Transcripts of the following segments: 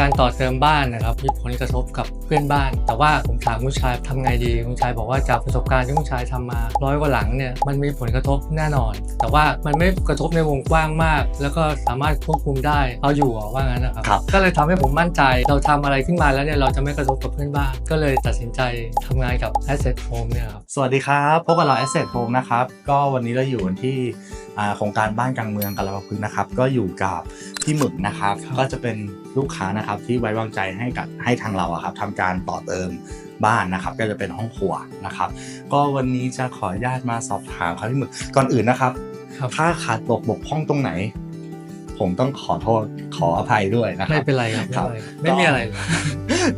การต่อเติมบ้านนะครับมีผลกระทบกับเพื่อนบ้าน แต่ว่าผมถามคุณชายทำไงดีคุณชายบอกว่าจากประสบการณ์ที่คุณชายทำมาร้อยกว่าหลังเนี่ยมันมีผลกระทบแน่นอน แต่ว่ามันไม่กระทบในวงกว้างมาก แล้วก็สามารถควบคุมได้เอาอยู่อะว่างั้นนะครับครับก็เลยทำให้ผมมั่นใจเราทำอะไรขึ้นมาแล้วเนี่ยเราจะไม่กระทบกับเพื่อนบ้าน ก็เลยตัดสินใจทำงานกับ Asset Home เนี่ยครับสวัสดีครับพบกับเรา Asset Home นะครับก็วันนี้เราอยู่กันที่อ่าโครงการบ้านกลางเมืองกาลพึกษ์นะครับก็อยู่กับ พี่หมึกนะครับครับ ก็จะเป็นลูกค้านะครับที่ไว้วางใจให้กับให้ทางเราอะครับทำการต่อเติมบ้านนะครับ ก็จะเป็นห้องครัวนะครับ ก็วันนี้จะขออนุญาตมาสอบถามครับพี่หมึกก่อนอื่นนะครับครับถ้าขาดตกบกพร่องตรงไหน ผมต้องขอโทษขออภัยด้วยนะคไม่รับเป็นไรครับครับไม่เป็นไรไม่มีอะไรเลย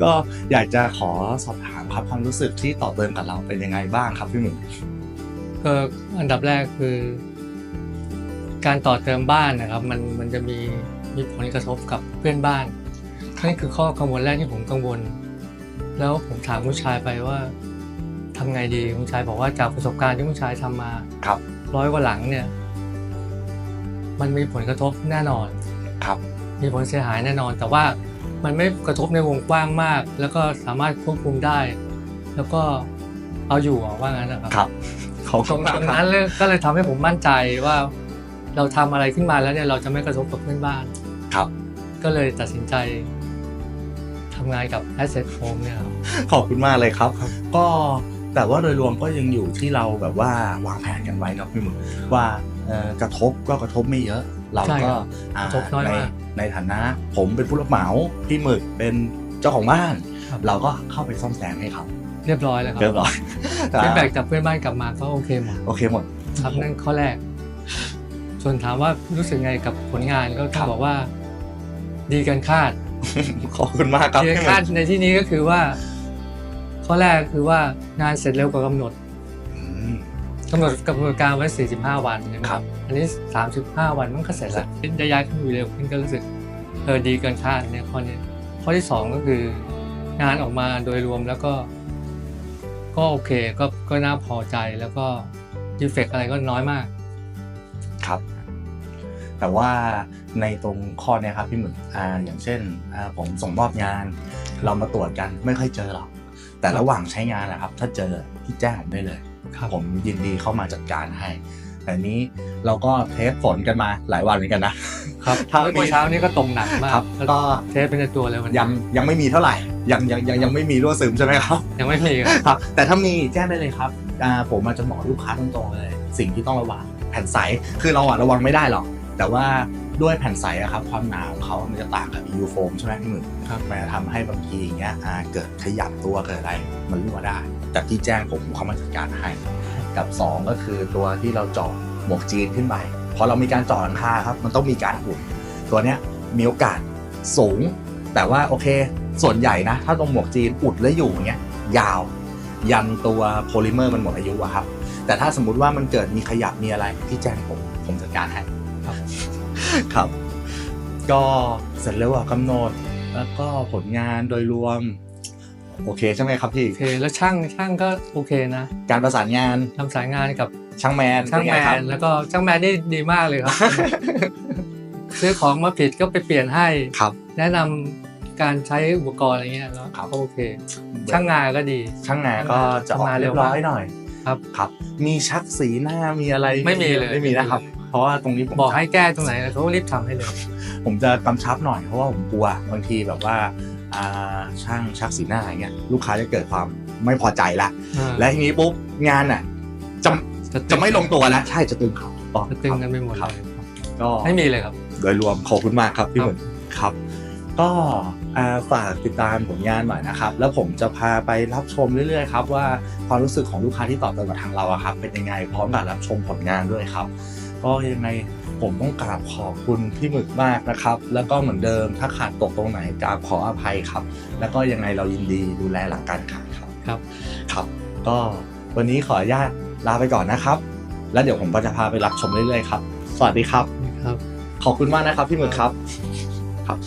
ก็อยากจะขอสอบถามครับความรู้สึกที่ต่อเติมกับเราเป็นยังไงบ้างครับพี่หมึกก็อันดับแรกคือ การต่อเติมบ้านนะครับมันมันจะมีมีผลกระทบกับเพื่อนบ้านนี่คือข้อกังวลแรกที่ผมกังวล แล้วผมถามคุณชายไปว่าทำไงดีคุณชายบอกว่าจากประสบการณ์ที่คุณชายทำมาครับร้อยกว่าหลังเนี่ย มันมีผลกระทบแน่นอนครับมีผลเสียหายแน่นอน แต่ว่ามันไม่กระทบในวงกว้างมาก แล้วก็สามารถควบคุมได้ แล้วก็เอาอยู่อะว่างั้นนะครับครับขอบตคุรณงมากตรงครันั้บนเลยก็เลยทำให้ผมมั่นใจว่า เราทำอะไรขึ้นมาแล้วเนี่ยเราจะไม่กระทบกับเพื่อนบ้าน ครับ ก็เลยตัดสินใจทำงานกับ Asset Home เนี่ยครับขอบคุณมากเลยครับครับก็แต่ว่าโดยรวมก็ยังอยู่ที่เราแบบว่าวางแผนกันไว้เนาะพี่หมึกว่าเอ่อกระทบก็กระทบไม่เยอะ เราใช่ก็ครับอ่ากระทบน้อยในมากในฐานะ ผมเป็นผู้รับเหมาพี่หมึกเป็นเจ้าของบ้านครับเราก็เข้าไปซ่อมแซมให้เขาเรียบร้อยแล้วครับเรียบร้อยฟีดแบ็กจากเพื่อนบ้านกลับมาก็โอเคหมดโอเคหมดครับนั่นข้อแรก ส่วนถามว่ารู้สึกไงกับผลงานก็ครัต้อบงบอกว่า ดีเกันคาดขอบคุณมากครับดีเกันพี่หมึคากดในที่นี้ก็คือว่า ข้อแรกคือว่างานเสร็จเร็วกว่ากำหนดอืมกำหนดกำหนดการไว้ 45 วันใช่ไหมครับ อันนี้ 35 วันมันก็เสร็จแล้วได้ย้ายขึ้นอยู่เร็วขึ้นก็รู้สึกเออดีเกินคาดเนี่ยข้อนี้ข้อที่สองก็คืองานออกมาโดยรวมแล้วก็ ก็โอเคก็ก็น่าพอใจแล้วก็ดีเฟกอะไรก็น้อยมาก ครับ แต่ว่าในตรงข้อเนี้ยครับพี่หมึกอ่าอย่างเช่นอ่าผมส่งมอบงาน เรามาตรวจกันไม่ค่อยเจอหรอกแต่ระหว่างใช้งานนะครับ ถ้าเจอพี่แจ้งผมได้เลยครับผมยินดีเข้ามาจัดการให้ แต่นี้เราก็เทสฝนกันมาหลายวันเหมือนกันนะครับถ้าเมื่มีอเช้านี้ก็ตรงหนักมากครับแล้วก็เทสเป็นในตัวเลยวันนี้ยังยังไม่มีเท่าไหร่ยังยังยังยังไม่มีรั่วซึมใช่ไหมครับ ยังไม่มีครับครับแต่ถ้ามีแจ้งได้เลยครับอ่าผมอาจจะบอกลูกค้าตรงๆเลย สิ่งที่ต้องระวัง แผ่นใส คือเราอะระวังไม่ได้หรอก แต่ว่าด้วยแผ่นใสอะครับความหนาของเขามันจะต่างกับ EU foam ใช่ไหมพี่หมึกครับมันจะทำให้บางทีอย่างเงี้ยอ่าเกิดขยับตัวเกิดอะไรมันรั่วได้ แต่ที่แจ้งผมเขามาจัดการให้ กับ 2 ก็คือตัวที่เราเจาะหมวกจีนขึ้นไปพอเรามีการเจาะหลังคาครับ มันต้องมีการอุ่นตัวเนี้ยมีโอกาสสูง แต่ว่าโอเค ส่วนใหญ่นะ ถ้าตรงหมวกจีนอุดแล้วอยู่อย่างเงี้ยยาว ยันตัวโพลิเมอร์มันหมดอายุอะครับ แต่ถ้าสมมุติว่ามันเกิดมีขยับมีอะไรพี่แจ้งผมผมจัดการให้ครับครับ ก็เสร็จแล้วอะกำหนดแล้วก็ผลงานโดยรวม โอเคใช่ไหมครับพี่โอเคแล้วช่างช่างก็โอเคนะ การประสานงานทำสายงานกับช่างแมนช่างแมเป็ไครับนแล้วก็ช่างแมนนี่ดีมากเลยครับ ซื้อของมาผิดก็ไปเปลี่ยนให้ครับ แนะนำการใช้อุปกรณ์อะไรเงี้ยแล้วครับก็โอเค ช่างงานก็ดี ช่างงานก็จะออกทำงานเร็เรียวบร้อยหน่อย ครับครับ มีชักสีหน้ามีอะไรไม่มีเลยไม่มีนะครับ เพราะว่าตรงนี้ผมบอกให้แก้ตรงไหนเขาก็รีบทำให้เลย ผมจะกำชับหน่อยเพราะว่าผมกลัวบางทีแบบว่าอ่าช่างชักสีหน้าอย่างเงี้ยลูกค้าจะเกิดความไม่พอใจละและทีนี้ปุ๊บงานอะจะจะไม่ลงตัวแล้วใช่จะตึงเขาอ๋อจะตึงกันไปหมดคเลรับยก็ไม่มีเลยครับ โดยรวมขอบคุณมากครับพี่คหรับมึกครับ ก็อ่าฝากติดตามผลงานหน่อยนะครับ แล้วผมจะพาไปรับชมเรื่อยๆครับว่าความรู้สึกของลูกค้าที่ตอบเติมกับทางเราอะครับ เป็นยังไงพร้อมกับรับชมผลงานด้วยครับ ก็ยังไงผมต้องกราบขอบคุณพี่หมึกมากนะครับ แล้วก็เหมือนเดิมถ้าขาดตกตรงไหนกราบขออภัยครับ แล้วก็ยังไงเรายินดีดูแลหลังการขายครับครับครับ ก็วันนี้ขออนุญาตลาไปก่อนนะครับ แล้วเดี๋ยวผมก็จะพาไปรับชมเรื่อยๆครับ สวัสดีครับครับ ขอบคุณมากนะครับพี่หมึกครับครับ